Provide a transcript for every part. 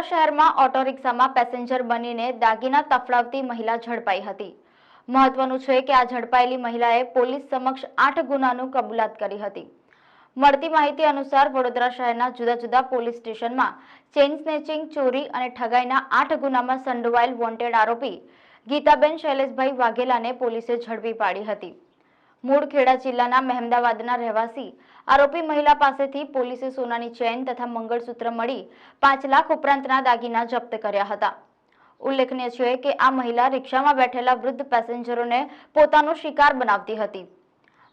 શહેરમાં ઓટો રિક્ષામાં પેસેન્જર બનીને દાગીના તફડાવતી મહિલા ઝડપાઈ હતી. મહત્વનું છે કે આ ઝડપાયેલી મહિલાએ પોલીસ સમક્ષ આઠ ગુનાનું કબૂલાત કરી હતી. મળતી માહિતી અનુસાર વડોદરા શહેરના જુદા જુદા પોલીસ સ્ટેશનમાં ચેઇન સ્નેચિંગ, ચોરી અને ઠગાઈના આઠ ગુનામાં સંડોવાયેલ વોન્ટેડ આરોપી ગીતાબેન શૈલેષભાઈ વાઘેલાને પોલીસે ઝડપી પાડી હતી. મૂળ ખેડા જિલ્લાના મહેમદાવાદના રહેવાસી. આરોપી મહિલા પાસેથી પોલીસે સોનાની ચેન તથા મંગળસૂત્ર મળી પાંચ લાખ ઉપરાંતના દાગીના જપ્ત કર્યા હતા. ઉલ્લેખનીય છે કે આ મહિલા રિક્ષામાં બેઠેલા વૃદ્ધ પેસેન્જરોને પોતાનો શિકાર બનાવતી હતી.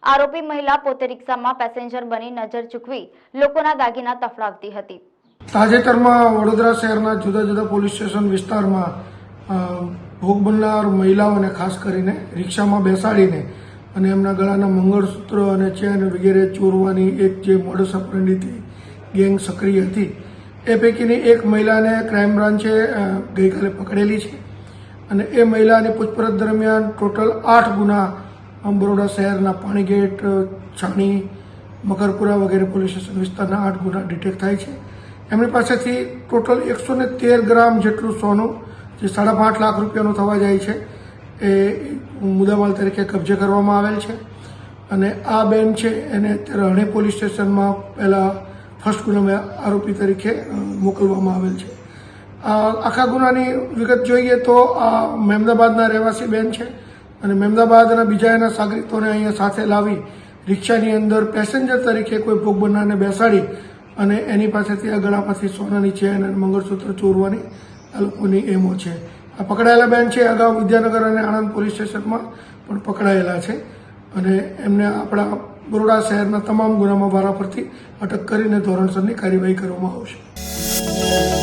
આરોપી મહિલા પોતે રિક્ષામાં પેસેન્જર બની નજર ચૂકવી લોકોના દાગીના તફડાવતી હતી. તાજેતરમાં વડોદરા શહેરના જુદા જુદા પોલીસ સ્ટેશન વિસ્તારમાં ભોગ બનનાર મહિલાઓને ખાસ કરીને રિક્ષામાં બેસાડીને અને એમના ગળાના મંગળસૂત્ર અને ચેન વગેરે ચોરવાની એક જે મોડસ ઓપરેન્ડીથી ગેંગ સક્રિય હતી, એ પૈકીની એક મહિલાને ક્રાઇમ બ્રાન્ચે ગઈકાલે પકડેલી છે. અને એ મહિલાની પૂછપરછ દરમિયાન ટોટલ આઠ ગુના બરોડા શહેરના પાણીગેટ છાણી, મકરપુરા વગેરે પોલીસ સ્ટેશન વિસ્તારના આઠ ગુના ડિટેક્ટ થાય છે. એમની પાસેથી ટોટલ એકસો ને તેર ગ્રામ જેટલું સોનું, જે સાડા પાંચ લાખ રૂપિયાનું થવા જાય છે, એ મુદ્દામાલ તરીકે કબજે કરવામાં આવેલ છે. અને આ બેન છે, એને અત્યારે હણે પોલીસ સ્ટેશનમાં પહેલાં ફર્સ્ટ ગુનામાં આરોપી તરીકે મોકલવામાં આવેલ છે. આખા ગુનાની વિગત જોઈએ તો આ મહેમદાબાદના રહેવાસી બેન છે અને મહેમદાબાદના બીજા એના સાગરિતોને અહીંયા સાથે લાવી રિક્ષાની અંદર પેસેન્જર તરીકે કોઈ ભોગ બનનારને બેસાડી અને એની પાસેથી આ ગળામાંથી સોનાની ચેન અને મંગળસૂત્ર ચોરવાની આ લોકોની એમો છે. આ પકડાયેલા બેન છે અગાઉ વિદ્યાનગર અને આણંદ પોલીસ સ્ટેશનમાં પણ પકડાયેલા છે અને એમને આપણા બરોડા શહેરના તમામ ગુનામાં વારા પરથી અટક કરીને ધોરણસરની કાર્યવાહી કરવામાં આવશે.